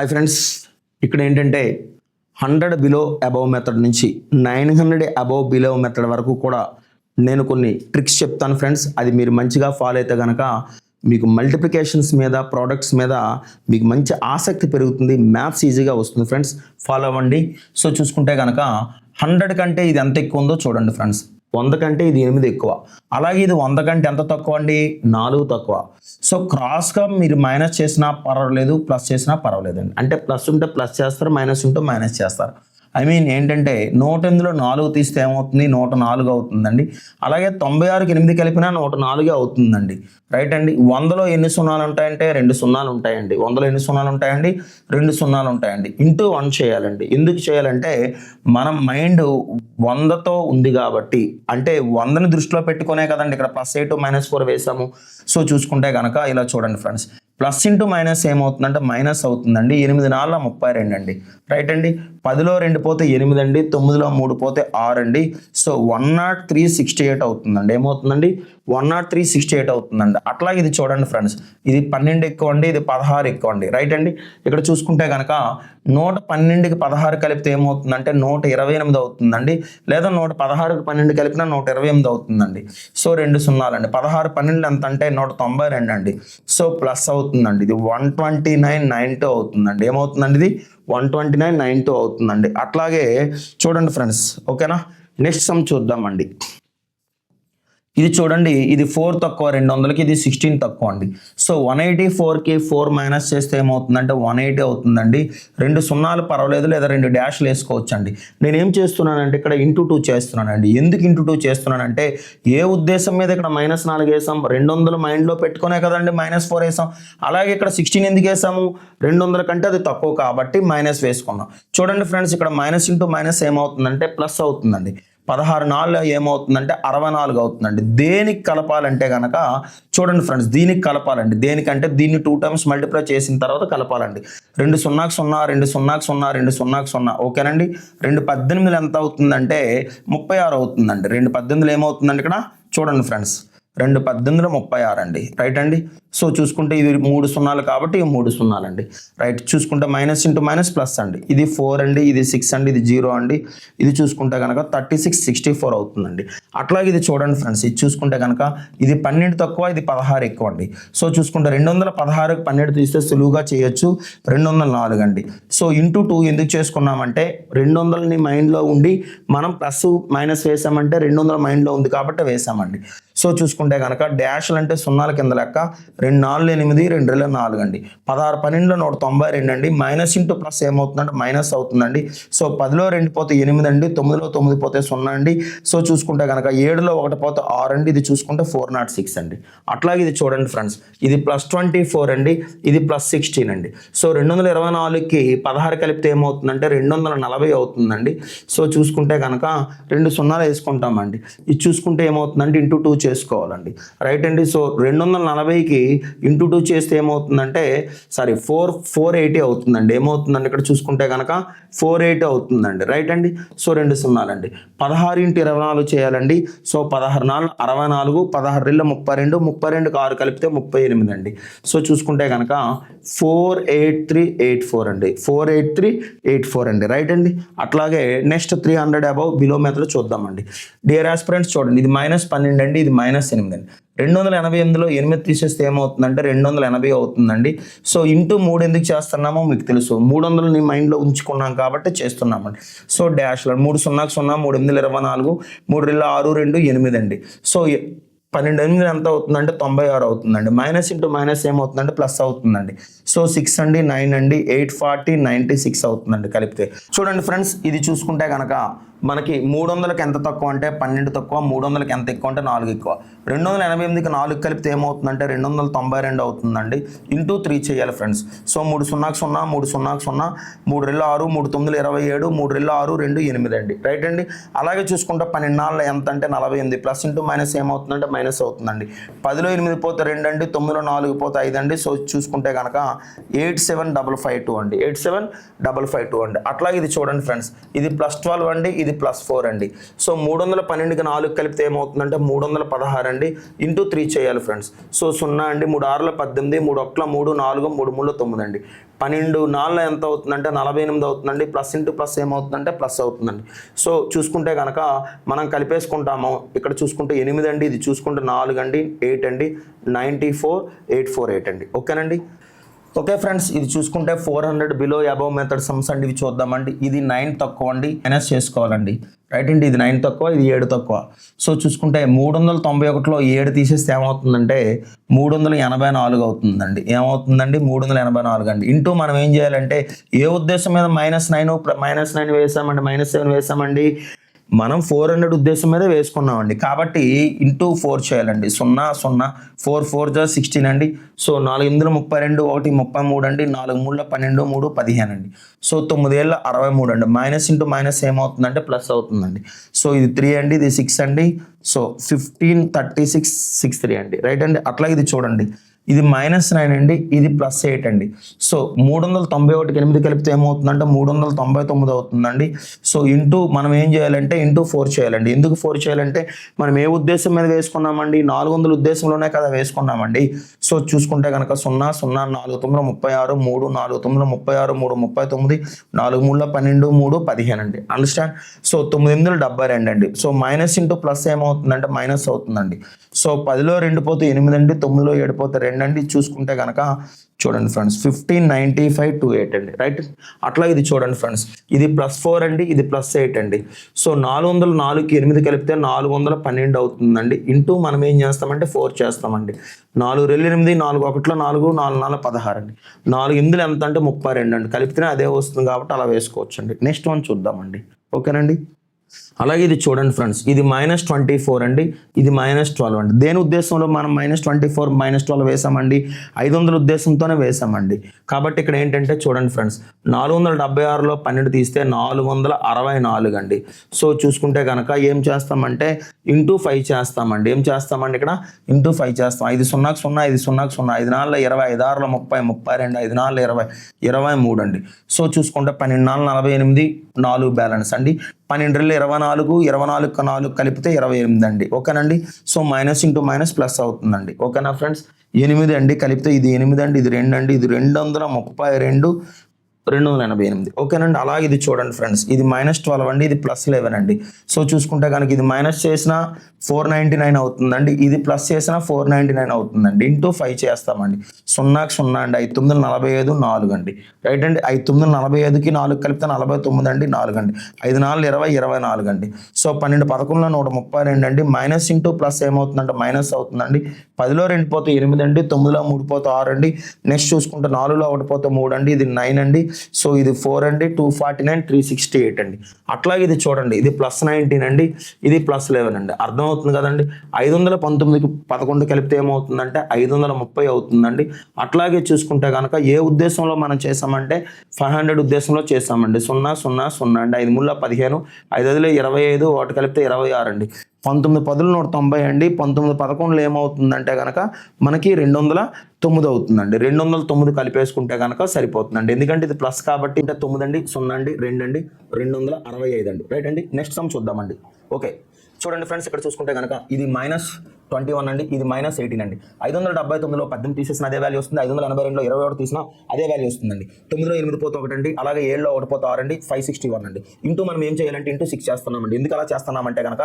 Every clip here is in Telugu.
హాయ్ ఫ్రెండ్స్ ఇక్కడ ఏంటంటే హండ్రెడ్ బిలో అబవ్ మెథడ్ నుంచి nine hundred above below method వరకు కూడా నేను కొన్ని ట్రిక్స్ చెప్తాను ఫ్రెండ్స్ అది మీరు మంచిగా ఫాలో అయితే కనుక మీకు మల్టిప్లికేషన్స్ మీద ప్రోడక్ట్స్ మీద మీకు మంచి ఆసక్తి పెరుగుతుంది మ్యాథ్స్ ఈజీగా వస్తుంది ఫ్రెండ్స్ ఫాలో అవ్వండి. సో చూసుకుంటే కనుక హండ్రెడ్ కంటే ఇది ఎంత ఎక్కువ ఉందో చూడండి ఫ్రెండ్స్ వంద కంటే ఇది ఎనిమిది ఎక్కువ. అలాగే ఇది వంద కంటే ఎంత తక్కువ అండి? నాలుగు తక్కువ. సో క్రాస్గా మీరు మైనస్ చేసినా పర్వాలేదు ప్లస్ చేసినా పర్వాలేదండి. అంటే ప్లస్ ఉంటే ప్లస్ చేస్తారు మైనస్ ఉంటే మైనస్ చేస్తారు. ఐ మీన్ ఏంటంటే నూట ఎనిమిదిలో నాలుగు తీస్తే ఏమవుతుంది? నూట నాలుగు అవుతుందండి. అలాగే తొంభై ఆరుకి ఎనిమిది కలిపినా నూట నాలుగే అవుతుందండి. రైట్ అండి? వందలో ఎన్ని సున్నాలు ఉంటాయంటే రెండు సున్నాలు ఉంటాయండి. వందలో ఎన్ని సున్నాలు ఉంటాయండి? రెండు సున్నాలు ఉంటాయండి. ఇంటూ వన్ చేయాలండి. ఎందుకు చేయాలంటే మనం మైండ్ వందతో ఉంది కాబట్టి. అంటే వందని దృష్టిలో పెట్టుకునే కదండి. ఇక్కడ ప్లస్ ఎయిట్ మైనస్ ఫోర్ వేసాము. సో చూసుకుంటే కనుక ఇలా చూడండి ఫ్రెండ్స్. ప్లస్ ఇంటూ మైనస్ ఏమవుతుందంటే మైనస్ అవుతుందండి. ఎనిమిది నాలుగు ముప్పై రెండు అండి. రైట్ అండి? పదిలో రెండు పోతే ఎనిమిది అండి. తొమ్మిదిలో మూడు పోతే ఆరు అండి. So one nought three sixty eight అవుతుందండి. ఏమవుతుందండి? One nought three sixty eight అవుతుందండి. అట్లా ఇది చూడండి ఫ్రెండ్స్ ఇది పన్నెండు ఎక్కువ అండి ఇది పదహారు ఎక్కువ అండి. రైట్ అండి? ఇక్కడ చూసుకుంటే కనుక నూట పన్నెండుకి పదహారు కలిపితే ఏమవుతుందంటే నూట ఇరవై ఎనిమిది అవుతుందండి. లేదా నూట పదహారుకి పన్నెండు కలిపినా నూట ఇరవై ఎనిమిది అవుతుందండి. సో రెండు సున్నాలండి. పదహారు పన్నెండు ఎంత అంటే నూట తొంభై రెండు అండి. సో ప్లస్ అవుతుందండి. ఇది one twenty nine nine two అవుతుందండి. ఏమవుతుందండి ఇది? One twenty nine nine two అవుతుందండి. అట్లాగే చూడండి ఫ్రెండ్స్ ఓకేనా? నెక్స్ట్ సమ్ చూద్దామండి. ఇది చూడండి ఇది ఫోర్ తక్కువ రెండు వందలకి ఇది సిక్స్టీన్ తక్కువ అండి. సో వన్ ఎయిటీ ఫోర్కి ఫోర్ మైనస్ చేస్తే ఏమవుతుందంటే వన్ ఎయిటీ అవుతుందండి. రెండు సున్నాలు పర్వాలేదు లేదా రెండు డాష్లు వేసుకోవచ్చు అండి నేను ఏం చేస్తున్నానంటే ఇక్కడ ఇంటూ టూ చేస్తున్నానండి. ఎందుకు ఇంటూ టూ చేస్తున్నానంటే ఏ ఉద్దేశం మీద ఇక్కడ మైనస్ నాలుగు వేసాం? రెండు వందలు మైండ్లో పెట్టుకునే కదండి మైనస్ ఫోర్ వేసాం. అలాగే ఇక్కడ సిక్స్టీన్ ఎందుకు వేసాము? రెండు వందల కంటే అది తక్కువ కాబట్టి మైనస్ వేసుకున్నాం. చూడండి ఫ్రెండ్స్ ఇక్కడ మైనస్ ఇంటూ మైనస్ ఏమవుతుందంటే ప్లస్ అవుతుందండి. పదహారు నాలుగు ఏమవుతుందంటే అరవై నాలుగు అవుతుందండి. దేనికి కలపాలంటే కనుక చూడండి ఫ్రెండ్స్ దీనికి కలపాలండి. దేనికంటే దీన్ని టూ టైమ్స్ మల్టిప్లై చేసిన తర్వాత కలపాలండి. రెండు సున్నాకి సున్నా రెండు సున్నాకి సున్నా రెండు సున్నాకి సున్నా. ఓకేనండి? రెండు పద్దెనిమిదిలు ఎంత అవుతుందంటే ముప్పై ఆరు అవుతుందండి. రెండు పద్దెనిమిదిలు ఏమవుతుందండి ఇక్కడ? చూడండి ఫ్రెండ్స్. రెండు పద్దెనిమిది ముప్పై ఆరు అండి. రైట్ అండి? సో చూసుకుంటే ఇది మూడు సున్నాలు కాబట్టి ఇవి మూడు సున్నాలండి. రైట్ చూసుకుంటే మైనస్ ఇంటూ మైనస్ ప్లస్ అండి. ఇది ఫోర్ అండి ఇది సిక్స్ అండి ఇది జీరో అండి. ఇది చూసుకుంటే కనుక థర్టీ సిక్స్ సిక్స్టీ ఫోర్ అవుతుందండి. అట్లాగే ఇది చూడండి ఫ్రెండ్స్ ఇది చూసుకుంటే కనుక ఇది పన్నెండు తక్కువ ఇది పదహారు ఎక్కువ అండి. సో చూసుకుంటే రెండు వందల పదహారుకి పన్నెండు తీస్తే సులువుగా చేయొచ్చు రెండు వందల నాలుగు అండి. సో ఇంటూ టూ ఎందుకు చేసుకున్నామంటే రెండు వందలని మైండ్లో ఉండి మనం ప్లస్ మైనస్ వేసామంటే రెండు వందల మైండ్లో ఉంది కాబట్టి వేసామండి. సో చూసుకుంటే కనుక డాష్లు అంటే సున్నాల కింద లెక్క రెండు నాలుగు ఎనిమిది రెండు రెండు నాలుగు అండి. పదహారు పన్నెండులో నూట తొంభై రెండు అండి. మైనస్ ఇంటూ ప్లస్ ఏమవుతుందంటే మైనస్ అవుతుందండి. సో పదిలో రెండు పోతే ఎనిమిది అండి తొమ్మిదిలో తొమ్మిది పోతే సున్నా అండి. సో చూసుకుంటే కనుక ఏడులో ఒకటి పోతే ఆరు అండి. ఇది చూసుకుంటే ఫోర్ నాట్ సిక్స్ అండి. అట్లాగే ఇది చూడండి ఫ్రెండ్స్. ఇది ప్లస్ ట్వంటీ ఫోర్ అండి. ఇది ప్లస్ సిక్స్టీన్ అండి. సో రెండు వందల ఇరవై నాలుగుకి పదహారు కలిపితే ఏమవుతుందంటే రెండు వందల నలభై అవుతుందండి. సో చూసుకుంటే కనుక రెండు సున్నాలు వేసుకుంటామండి. ఇది చూసుకుంటే ఏమవుతుందంటే ఇంటూ టూ చేసుకోవాలండి. రైట్ అండి. సో రెండు వందల నలభైకి ఇంటూ టూ చేస్తే ఏమవుతుందంటే సారీ ఫోర్ ఫోర్ ఎయిటీ అవుతుందండి. ఏమవుతుందండి? ఇక్కడ చూసుకుంటే కనుక ఫోర్ ఎయిటీ అవుతుందండి. రైట్ అండి. సో రెండు సున్నాలండి. పదహారు ఇంటూ ఇరవై నాలుగు చేయాలండి. సో పదహారు నాలుగు అరవై నాలుగు పదహారు రెండు ముప్పై రెండు ముప్పై రెండుకి ఆరు కలిపితే ముప్పై ఎనిమిది అండి. సో చూసుకుంటే కనుక four eight three eight four అండి. Four eight three eight four అండి. రైట్ అండి? అట్లాగే next three hundred above below method చూద్దామండి. డియర్ ఆస్పిరెంట్స్ చూడండి. ఇది మైనస్ పన్నెండు అండి. ఇది మైనస్ ఎనిమిది అండి. రెండు వందల ఎనభై ఎనిమిదిలో ఎనిమిది తీసేస్తే ఏమవుతుందంటే రెండు వందల ఎనభై అవుతుందండి. సో ఇంటూ మూడు ఎందుకు చేస్తున్నామో మీకు తెలుసు. మూడు వందలు నీ మైండ్లో ఉంచుకున్నాం కాబట్టి చేస్తున్నామండి. సో డాష్లో మూడు సున్నాకు సున్నా మూడు ఎనిమిది ఇరవై నాలుగు మూడు రెండు ఆరు రెండు ఎనిమిది అండి. సో పన్నెండు ఎనిమిది ఎంత అవుతుందంటే తొంభై ఆరు అవుతుందండి. మైనస్ ఇంటూ మైనస్ ఏమవుతుందంటే ప్లస్ అవుతుందండి. సో సిక్స్ అండి నైన్ అండి ఎయిట్ ఫార్టీ నైంటీ సిక్స్ అవుతుందండి కలిపితే. చూడండి ఫ్రెండ్స్ ఇది చూసుకుంటే కనుక మనకి మూడు వందలకి ఎంత తక్కువ అంటే పన్నెండు తక్కువ మూడు వందలకి ఎంత ఎక్కువ అంటే నాలుగు ఎక్కువ. రెండు వందల ఎనభై ఎనిమిదికి నాలుగు కలిపితే ఏమవుతుందంటే రెండు వందల తొంభై రెండు అవుతుందండి. ఇంటూ త్రీ చేయాలి ఫ్రెండ్స్. సో మూడు సున్నాకు సున్నా మూడు సున్నాకు సున్నా మూడు రెండు ఆరు మూడు తొమ్మిది ఇరవై ఏడు మూడు రెండు ఆరు రెండు ఎనిమిది అండి. రైట్ అండి? అలాగే చూసుకుంటే పన్నెండు నాలుగు ఎంత అంటే నలభై ఎనిమిది ప్లస్ ఇంటూ మైనస్ ఏమవుతుందంటే మైనస్ అవుతుందండి. పదిలో ఎనిమిది పోతే రెండు అండి తొమ్మిదిలో నాలుగు పోతే ఐదు అండి సో చూసుకుంటే కనుక eight seven double five two అండి. Eight seven double five two అండి. అట్లాగే ఇది చూడండి ఫ్రెండ్స్. ఇది ప్లస్ ట్వెల్వ్ అండి. ఇది ఇది ప్లస్ ఫోర్ అండి. సో మూడు వందల పన్నెండుకి నాలుగు కలిపితే ఏమవుతుందంటే మూడు వందల పదహారు అండి ఇంటూ త్రీ చేయాలి ఫ్రెండ్స్ సో సున్నా అండి మూడు ఆరుల పద్దెనిమిది మూడు ఒక్కల మూడు నాలుగు మూడు మూడు తొమ్మిది అండి పన్నెండు నాలుగు ఎంత అవుతుందంటే నలభై ఎనిమిది అవుతుందండి. ప్లస్ ఇంటూ ప్లస్ ఏమవుతుందంటే ప్లస్ అవుతుందండి. సో చూసుకుంటే కనుక మనం కలిపేసుకుంటాము. ఇక్కడ చూసుకుంటే ఎనిమిది అండి ఇది చూసుకుంటే నాలుగు అండి ఎయిట్ అండి ninety four eight four eight అండి ఓకేనండి? ఓకే ఫ్రెండ్స్ ఇది చూసుకుంటే four hundred below above method sums అండి. ఇవి చూద్దామండి. ఇది నైన్ తక్కువ అండి. మైనస్ చేసుకోవాలండి. రైట్ అండి ఇది నైన్ తక్కువ ఇది ఏడు తక్కువ. సో చూసుకుంటే మూడు వందల తొంభై ఒకటిలో ఏడు తీసేస్తే ఏమవుతుందంటే మూడు వందల ఎనభై నాలుగు అవుతుందండి. ఏమవుతుందండి? మూడు వందల ఎనభై నాలుగు అండి. ఇంటూ మనం ఏం చేయాలంటే ఏ ఉద్దేశం మీద మైనస్ నైన్ మైనస్ నైన్ వేసామండి మైనస్ సెవెన్ వేసామండి? మనం ఫోర్ హండ్రెడ్ ఉద్దేశం మీద వేసుకున్నామండి. కాబట్టి ఇంటూ ఫోర్ చేయాలండి. సున్నా సున్నా ఫోర్ ఫోర్ జా సిక్స్టీన్ అండి. సో నాలుగు ఎనిమిదిలో ముప్పై రెండు ఒకటి ముప్పై మూడు అండి. నాలుగు మూడులో పన్నెండు మూడు పదిహేను అండి. సో తొమ్మిదేళ్ళ అరవై మూడు అండి. మైనస్ ఇంటూ మైనస్ ఏమవుతుందంటే ప్లస్ అవుతుందండి. సో ఇది త్రీ అండి ఇది సిక్స్ అండి. So fifteen thirty six six three అండి. రైట్ అండి? అట్లా ఇది చూడండి. ఇది మైనస్ నైన్ అండి ఇది ప్లస్ ఎయిట్ అండి. సో మూడు వందల తొంభై ఒకటికి ఎనిమిది కలిపితే ఏమవుతుందంటే మూడు వందల తొంభై తొమ్మిది అవుతుందండి. సో ఇంటూ మనం ఏం చేయాలంటే ఇంటూ ఫోర్ చేయాలండి. ఎందుకు ఫోర్ చేయాలంటే మనం ఏ ఉద్దేశం మీద వేసుకున్నామండి? నాలుగు వందల ఉద్దేశంలోనే కదా వేసుకున్నామండి. సో చూసుకుంటే కనుక సున్నా సున్నా నాలుగు తొమ్మిది ముప్పై ఆరు మూడు నాలుగు తొమ్మిది ముప్పై ఆరు మూడు ముప్పై తొమ్మిది నాలుగు మూడుల పన్నెండు మూడు పదిహేను అండి. అండర్స్టాండ్ సో తొమ్మిది ఎనిమిది డెబ్బై రెండు అండి. సో మైనస్ ఇంటూ ప్లస్ ఏమవుతుందంటే మైనస్ అవుతుందండి. సో పదిలో రెండు పోతే ఎనిమిది అండి తొమ్మిదిలో ఏడు పోతే రెండు అండి చూసుకుంటే కనుక చూడండి friends fifteen ninety five two eight అండి రైట్ అట్లా ఇది చూడండి ఫ్రెండ్స్ ఇది ప్లస్ ఫోర్ అండి ఇది ప్లస్ ఎయిట్ అండి. సో నాలుగు వందల నాలుగుకి ఎనిమిది కలిపితే నాలుగు వందల పన్నెండు అవుతుందండి. ఇంటూ మనం ఏం చేస్తామంటే ఫోర్ చేస్తామండి. నాలుగు రెండు ఎనిమిది నాలుగు ఒకటిలో నాలుగు నాలుగు నాలుగు పదహారు అండి. నాలుగు ఎనిమిదిలు ఎంత అంటే ముప్పై రెండు అండి. కలిపితేనే అదే వస్తుంది కాబట్టి అలా వేసుకోవచ్చు అండి నెక్స్ట్ వన్ చూద్దామండి ఓకేనండి అలాగే ఇది చూడండి ఫ్రెండ్స్ ఇది మైనస్ ట్వంటీ ఫోర్ అండి ఇది మైనస్ ట్వెల్వ్ అండి. దేని ఉద్దేశంలో మనం minus twenty four minus twelve వేసామండి ఐదు వందల ఉద్దేశంతోనే వేసామండి కాబట్టి ఇక్కడ ఏంటంటే చూడండి ఫ్రెండ్స్ నాలుగు వందల డెబ్బై ఆరులో పన్నెండు తీస్తే నాలుగు వందల అరవై నాలుగు అండి. సో చూసుకుంటే కనుక ఏం చేస్తామంటే ఇంటూ ఫైవ్ చేస్తామండి. ఏం చేస్తామండి ఇక్కడ? ఇంటూ ఫైవ్ చేస్తాం. ఐదు సున్నాకు సున్నా ఐదు సున్నాకు సున్నా ఐదు నాలుగు ఇరవై ఐదు ఆరులో ముప్పై ముప్పై రెండు ఐదు నాలుగు ఇరవై ఇరవై మూడు అండి. సో చూసుకుంటే పన్నెండు నాలుగు నలభై ఎనిమిది నాలుగు బ్యాలెన్స్ అండి. పన్నెండు రెండు ఇరవై నాలుగు ఇరవై నాలుగు నాలుగు కలిపితే ఇరవై ఎనిమిది అండి. ఓకేనండి? So minus into minus plus అవుతుందండి. ఓకేనా ఫ్రెండ్స్? ఎనిమిది అండి కలిపితే ఇది ఎనిమిది అండి ఇది రెండు అండి ఇది రెండు వందల ముప్పై రెండు రెండు వందల ఎనభై ఎనిమిది. ఓకేనండి అలాగే ఇది చూడండి ఫ్రెండ్స్ ఇది మైనస్ ట్వెల్వ్ అండి ఇది ప్లస్ లెవెన్ అండి. సో చూసుకుంటే కనుక ఇది మైనస్ చేసిన ఫోర్ నైంటీ నైన్ అవుతుందండి ఇది ప్లస్ చేసిన ఫోర్ నైంటీ నైన్ అవుతుందండి. ఇంటూ ఫైవ్ చేస్తామండి. సున్నాకి సున్నా అండి ఐదు తొమ్మిది నలభై ఐదు నాలుగు అండి. రైట్ అండి ఐదు తొమ్మిది నలభై ఐదుకి నాలుగు కలిపితే నలభై తొమ్మిది అండి నాలుగు అండి. ఐదు నాలుగు ఇరవై ఇరవై నాలుగు అండి. సో పన్నెండు పదకొండులో నూట ముప్పై రెండు అండి మైనస్ ఇంటూ ప్లస్ ఏమవుతుందంటే మైనస్ అవుతుందండి. పదిలో రెండు పోతే ఎనిమిది అండి తొమ్మిదిలో మూడు పోతే ఆరు అండి. నెక్స్ట్ చూసుకుంటే నాలుగులో ఒకటి పోతే మూడు అండి ఇది నైన్ అండి. సో ఇది ఫోర్ అండి two forty nine three sixty eight అండి. అట్లాగే ఇది చూడండి ఇది ప్లస్ నైన్టీన్ అండి ఇది ప్లస్ లెవెన్ అండి. అర్థమవుతుంది కదండి? ఐదు వందల పంతొమ్మిదికి పదకొండు కలిపితే ఏమవుతుందంటే ఐదు వందల ముప్పై అవుతుందండి. అట్లాగే చూసుకుంటే కనుక ఏ ఉద్దేశంలో మనం చేసామంటే ఫైవ్ హండ్రెడ్ ఉద్దేశంలో చేసామండి సున్నా సున్నా సున్నా అండి. ఐదు ముళ్ళ పదిహేను ఐదు వదిలే ఇరవై ఐదు ఒకటి కలిపితే ఇరవై ఆరు అండి. పంతొమ్మిది పదులు నూట తొంభై అండి. పంతొమ్మిది పదకొండులో ఏమవుతుందంటే కనుక మనకి రెండు వందల తొమ్మిది అవుతుందండి. రెండు వందల తొమ్మిది కలిపేసుకుంటే కనుక సరిపోతుందండి. ఎందుకంటే ఇది ప్లస్ కాబట్టి ఇంకా తొమ్మిది అండి సున్నా అండి రెండు అండి రెండు వందల అరవై ఐదు అండి. రైట్ అండి నెక్స్ట్ సమ్ చూద్దామండి. ఓకే చూడండి ఫ్రెండ్స్ ఇక్కడ చూసుకుంటే కనుక ఇది మైనస్ ట్వంటీ వన్ అండి ఇది మైనస్ ఎయిటీన్ అండి. ఐదు వందల డెబ్బై తొమ్మిదిలో పద్దెనిమిది తీసేసిన అదే వాల్యూ వస్తుంది. ఐదు వందల ఎనభై రెండులో ఇరవై ఒకటి తీసినా అదే వాల్యూ వస్తుందండి. తొమ్మిదిలో ఎనిమిది పోతే ఒకటి అండి అలాగే ఏడులో ఒకటి పోతే ఆరు అండి ఫైవ్ సిక్స్టీ వన్ అండి. ఇంటూ మనం ఏం చేయాలంటే ఇంటూ సిక్స్ చేస్తున్నామండి. ఎందుకు అలా చేస్తున్నామంటే కనుక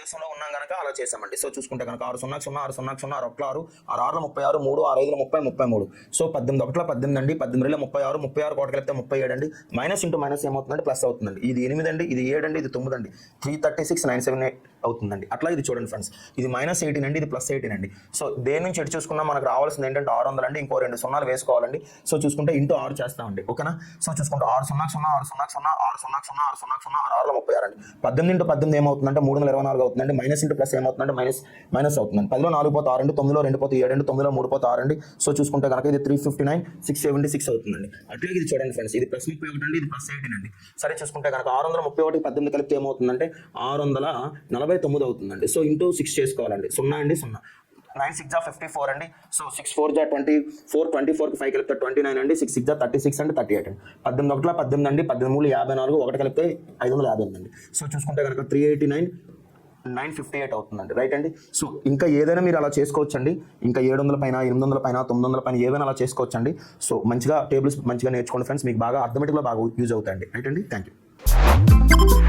ఉద్దేశంలో ఉన్నాం కనుక అలా చేసామండి సో చూసుకుంటే కనుక ఆరు సున్నా సున్నా ఆరు సున్నా సున్నా ఆరు ఒకటి ఆరు ఆరు ఆరులో ముప్పై ఆరు మూడు ఆరు ఐదులో ముప్పై ముప్పై మూడు. సో పద్దెనిమిది ఒకటిలో పద్దెనిమిది అండి పద్దెనిమిది వేల ముప్పై ఆరు ముప్పై ఆరు కోట కలిపితే ముప్పై ఏడు అండి. మైనస్ ఇంటూ మైనస్ ఏమవుతుందండి ప్లస్ అవుతుందండి. ఇది ఎనిమిది అండి ఇది ఏడు అండి ఇది తొమ్మిది అండి. Three thirty six nine seven eight. అవుతుందండి. అట్లా ఇది చూడండి ఫ్రెండ్స్. ఇది మైనస్ ఎయిటీన్ అండి ఇది ప్లస్ ఎయిటీన్ అండి. సో దేని నుంచి ఎటు చూసుకున్నా మనకు రావాల్సింది ఏంటంటే ఆరు వందలు అండి. ఇంకో రెండు సున్నాలు వేసుకోవాలండి. సో చూసుకుంటే ఇంటూ ఆరు చేస్తామండి. ఓకేనా సో చూసుకుంటే ఆరు సున్నా సున్నా ఆరు సున్నా సున్నా ఆరు సున్నా సున్నా ఆరు సున్నా సున్నా ఆరు ఆరులో ముప్పై ఆరు అండి. పద్దెనిమిది ఇంటూ పద్దెనిమిది ఏమవుతుందంటే మూడు వందల ఇరవై నాలుగు అవుతుందండి. మైనస్ ఇంటూ ప్లస్ ఏమవుతుందంటే మైనస్ మైనస్ అవుతుందండి. పదిలో నాలుగు పోతే ఆరు అండి. తొమ్మిదిలో రెండు పోతే ఏడు అండి. తొమ్మిదిలో మూడు పోతే ఆరు అండి. సో చూసుకుంటే కనుక ఇది three fifty nine six seventy six అవుతుందండి. అట్లాగే ఇది చూడండి ఫ్రెండ్స్. ఇది ప్లస్ ముప్పై ఒకటి అండి. ఇది ప్లస్ ఎయిటీన్ అండి. సరే చూసుకుంటే కనుక ఆరు వందల ముప్పై ఒకటి పద్దెనిమిది కలిపితే ఏమవుతుందంటే ఆరు వందల నలభై తొమ్మిది అవుతుందండి. సో ఇంటూ సిక్స్ చేసుకోవాలండి. సున్నా అండి సున్నా. నైన్ సిక్స్ జా ఫిఫ్టీ ఫోర్ అండి. సో సిక్స్ ఫోర్ జా ట్వంటీ ఫోర్ ట్వంటీ ఫోర్కి ఫైవ్ కలిపితే ట్వంటీ నైన్ అండి. సిక్స్ సిక్స్ జా థర్టీ సిక్స్ అండి థర్టీ ఎయిట్ అండి. పద్దెనిమిది ఒకటిలో పద్దెనిమిది అండి పద్దెనిమిది మూడు యాభై నాలుగు ఒకటి కలిపితే ఐదు వందల యాభై అండి. సో చూసుకుంటే కనుక three eighty nine nine fifty eight అవుతుందండి. రైట్ అండి? సో ఇంకా ఏదైనా మీరు అలా చేసుకోవచ్చండి. ఇంకా ఏడు వందల పైన ఎనిమిది వందల పైన తొమ్మిది వందల పైన ఏవైనా అలా చేసుకోవచ్చండి. సో మంచిగా టేబుల్స్ మంచిగా నేర్చుకోండి ఫ్రెండ్స్. మీకు బాగా అర్థమెటిక్లో బాగా యూజ్ అవుతాయండి. రైట్ అండి? Thank you